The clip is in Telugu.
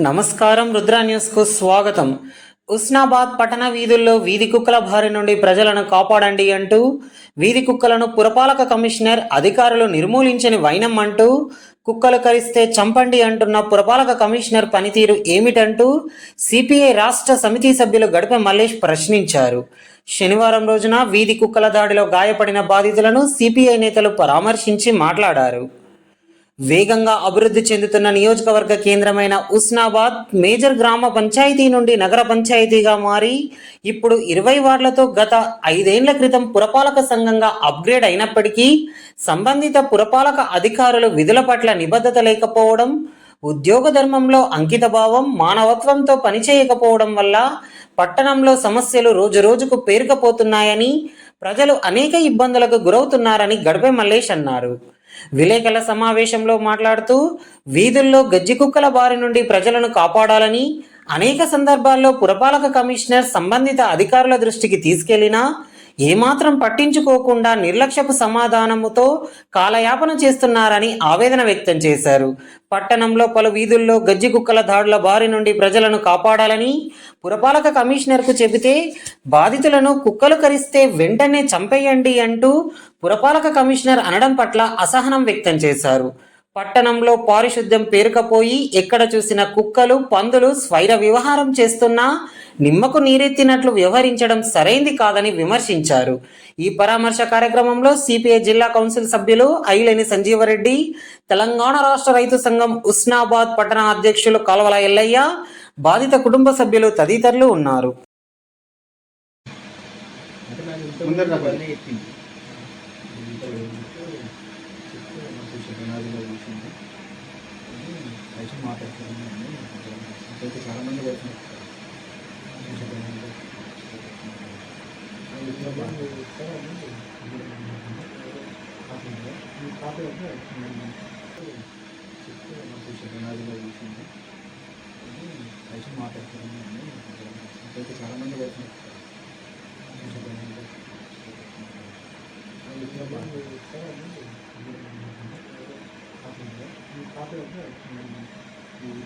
నమస్కారం రుద్ర న్యూస్కు స్వాగతం. ఉస్నాబాద్ పట్టణ వీధుల్లో వీధి కుక్కల బారి నుండి ప్రజలను కాపాడండి అంటూ వీధి కుక్కలను పురపాలక కమిషనర్ అధికారులు నిర్మూలించని వైనం అంటూ కుక్కలు కరిస్తే చంపండి అంటున్న పురపాలక కమిషనర్ పనితీరు ఏమిటంటూ సిపిఐ రాష్ట్ర సమితి సభ్యులు గడప మల్లేష్ ప్రశ్నించారు. శనివారం రోజున వీధి కుక్కల దాడిలో గాయపడిన బాధితులను సిపిఐ నేతలు పరామర్శించి మాట్లాడారు. వేగంగా అభివృద్ధి చెందుతున్న నియోజకవర్గ కేంద్రమైన ఉస్నాబాద్ మేజర్ గ్రామ పంచాయతీ నుండి నగర పంచాయతీగా మారి ఇప్పుడు ఇరవై వార్డులతో గత ఐదేళ్ళ క్రితం పురపాలక సంఘంగా అప్గ్రేడ్ అయినప్పటికీ సంబంధిత పురపాలక అధికారులు విధుల పట్ల నిబద్ధత లేకపోవడం ఉద్యోగ ధర్మంలో అంకితభావం మానవత్వంతో పనిచేయకపోవడం వల్ల పట్టణంలో సమస్యలు రోజురోజుకు పేరుకపోతున్నాయని ప్రజలు అనేక ఇబ్బందులకు గురవుతున్నారని గడపే మల్లేష్ అన్నారు. విలేకరుల సమావేశంలో మాట్లాడుతూ వీధుల్లో గజ్జి కుక్కల బారి నుండి ప్రజలను కాపాడాలని అనేక సందర్భాల్లో పురపాలక కమిషనర్ సంబంధిత అధికారుల దృష్టికి తీసుకెళ్ళినా ఏమాత్రం పట్టించుకోకుండా నిర్లక్ష్యపు సమాధానముతో కాలయాపన చేస్తున్నారని ఆవేదన వ్యక్తం చేశారు. పట్టణంలో పలు వీధుల్లో గజ్జి కుక్కల దాడుల బారి నుండి ప్రజలను కాపాడాలని పురపాలక కమిషనర్కు చెబితే బాధితులను కుక్కలు కరిస్తే వెంటనే చంపేయండి అంటూ పురపాలక కమిషనర్ అనడం పట్ల అసహనం వ్యక్తం చేశారు. పట్టణంలో పారిశుద్ధ్యం పేరుకపోయి ఎక్కడ చూసిన కుక్కలు పందులు స్వైర వివహారం చేస్తున్నా నిమ్మకు నీరెత్తినట్లు వ్యవహరించడం సరైంది కాదని విమర్శించారు. ఈ పరామర్శ కార్యక్రమంలో సిపిఐ జిల్లా కౌన్సిల్ సభ్యులు ఐలేని సంజీవరెడ్డి తెలంగాణ రాష్ట్ర రైతు సంఘం ఉస్నాబాద్ పట్టణ అధ్యక్షులు కలవల ఎల్లయ్య బాధిత కుటుంబ సభ్యులు తదితరులు ఉన్నారు. ముందర రా. చాలా మంది మాట్లాడుతున్నాను చాలా మంది కాపీ